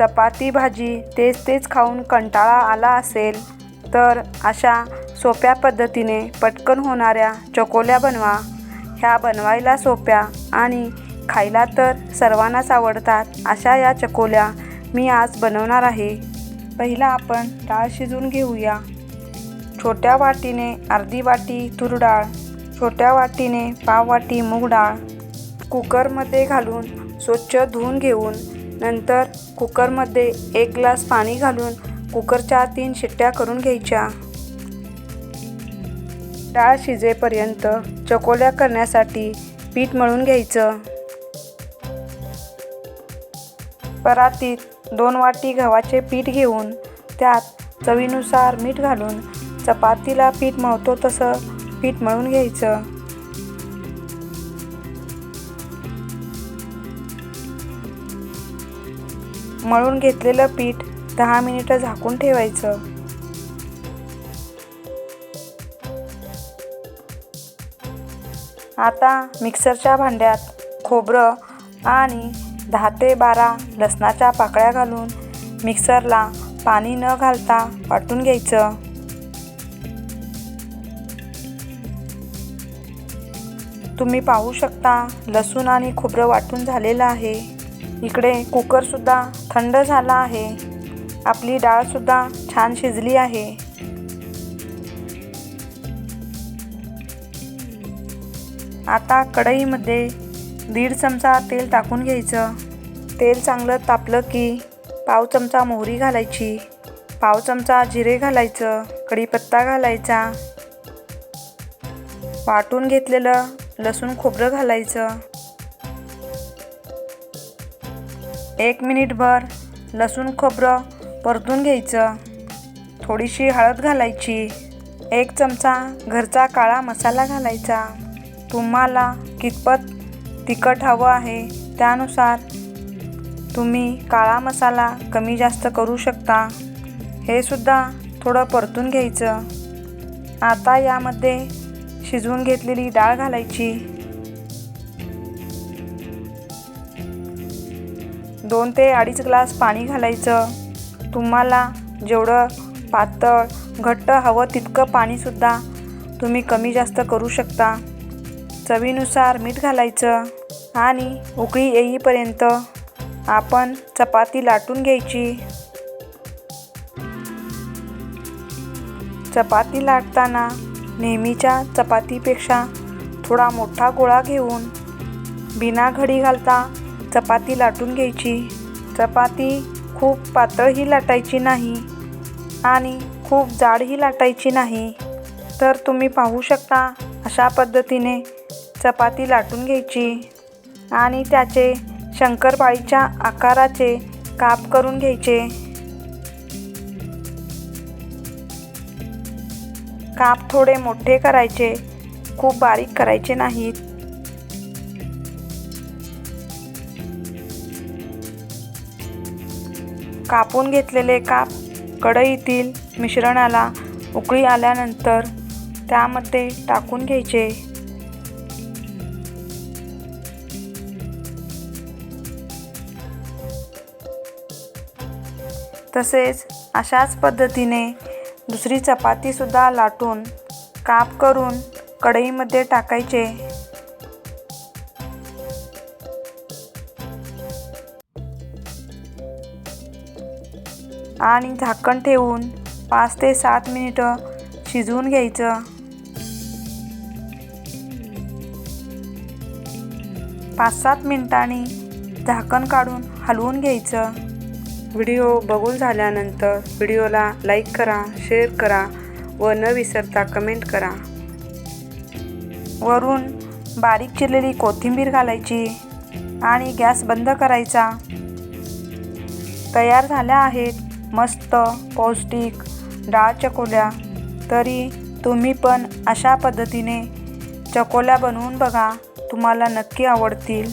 चपाती भाजी तेच तेच खाऊन कंटाळा आला असेल तर अशा सोप्या पद्धतीने पटकन होणाऱ्या चकोल्या बनवा. ह्या बनवायला सोप्या आणि खायला तर सर्वांनाच आवडतात अशा या चकोल्या मी आज बनवणार आहे. पहिला आपण डाळ शिजवून घेऊया. छोट्या वाटीने अर्धी वाटी तूर डाळ छोट्या वाटीने पाव वाटी मूग डाळ. कुकरमध्ये घालून स्वच्छ धुवून घेऊन नंतर कुकरमध्ये एक ग्लास पाणी घालून कुकरच्या तीन शिट्ट्या करून घ्यायच्या. डाळ शिजेपर्यंत चकोल्या करण्यासाठी पीठ मळून घ्यायचं. परातीत दोन वाटी गव्हाचे पीठ घेऊन त्यात चवीनुसार मीठ घालून चपातीला पीठ मळतो तसं पीठ मळून घ्यायचं. मळून घेतलेलं पीठ दहा मिनिटं झाकून ठेवायचं. आता मिक्सरच्या भांड्यात खोबरं आणि दहा ते बारा लसणाच्या पाकळ्या घालून मिक्सरला पाणी न घालता वाटून घ्यायचं. तुम्ही पाहू शकता लसूण आणि खोबरं वाटून झालेलं आहे. इकडे कुकरसुद्धा थंड झाला आहे. आपली डाळसुद्धा छान शिजली आहे. आता कढईमध्ये दीड चमचा तेल टाकून घ्यायचं. तेल चांगलं तापलं की पाव चमचा मोहरी घालायची. पाव चमचा जिरे घालायचं कढीपत्ता घालायचा. वाटून घेतलेलं लसूण खोबरं घालायचं. एक मिनिटभर लसूण खोबरं परतून घ्यायचं. थोडीशी हळद घालायची. एक चमचा घरचा काळा मसाला घालायचा. तुम्हाला कितपत तिखट हवं आहे त्यानुसार तुम्ही काळा मसाला कमी जास्त करू शकता. हे सुद्धा थोडं परतून घ्यायचं. आता यामध्ये शिजवून घेतलेली डाळ घालायची. दोन ते अडीच ग्लास पाणी घालायचं. तुम्हाला जेवढं पातळ घट्ट हवं तितकं पाणीसुद्धा तुम्ही कमी जास्त करू शकता. चवीनुसार मीठ घालायचं आणि उकळी येईपर्यंत आपण चपाती लाटून घ्यायची. चपाती लाटताना नेहमीच्या चपातीपेक्षा थोडा मोठा गोळा घेऊन बिना घडी घालता चपाती लाटून घ्यायची. चपाती खूप पातळही लाटायची नाही आणि खूप जाडही लाटायची नाही. तर तुम्ही पाहू शकता अशा पद्धतीने चपाती लाटून घ्यायची आणि त्याचे शंकरपाळीच्या आकाराचे काप करून घ्यायचे. काप थोडे मोठे करायचे खूप बारीक करायचे नाहीत. कापून घेतलेले काप कढईतील मिश्रणाला उकळी आल्यानंतर त्यामध्ये टाकून घ्यायचे. तसेच अशाच पद्धतीने दुसरी चपातीसुद्धा लाटून काप करून कढईमध्ये टाकायचे. आणि झाकण ठेवून पाच ते सात मिनिटं शिजवून घ्यायचं. पाच सात मिनिटांनी झाकण काढून हलवून घ्यायचं. व्हिडिओ बघून झाल्यानंतर व्हिडिओला लाईक करा शेअर करा व न विसरता कमेंट करा. वरून बारीक चिरलेली कोथिंबीर घालायची आणि गॅस बंद करायचा. तयार झाल्या आहेत मस्त पौष्टिक डाळ चकोल्या तरी तुम्ही पण अशा पद्धतीने चकोल्या बनवून बघा तुम्हाला नक्की आवडतील.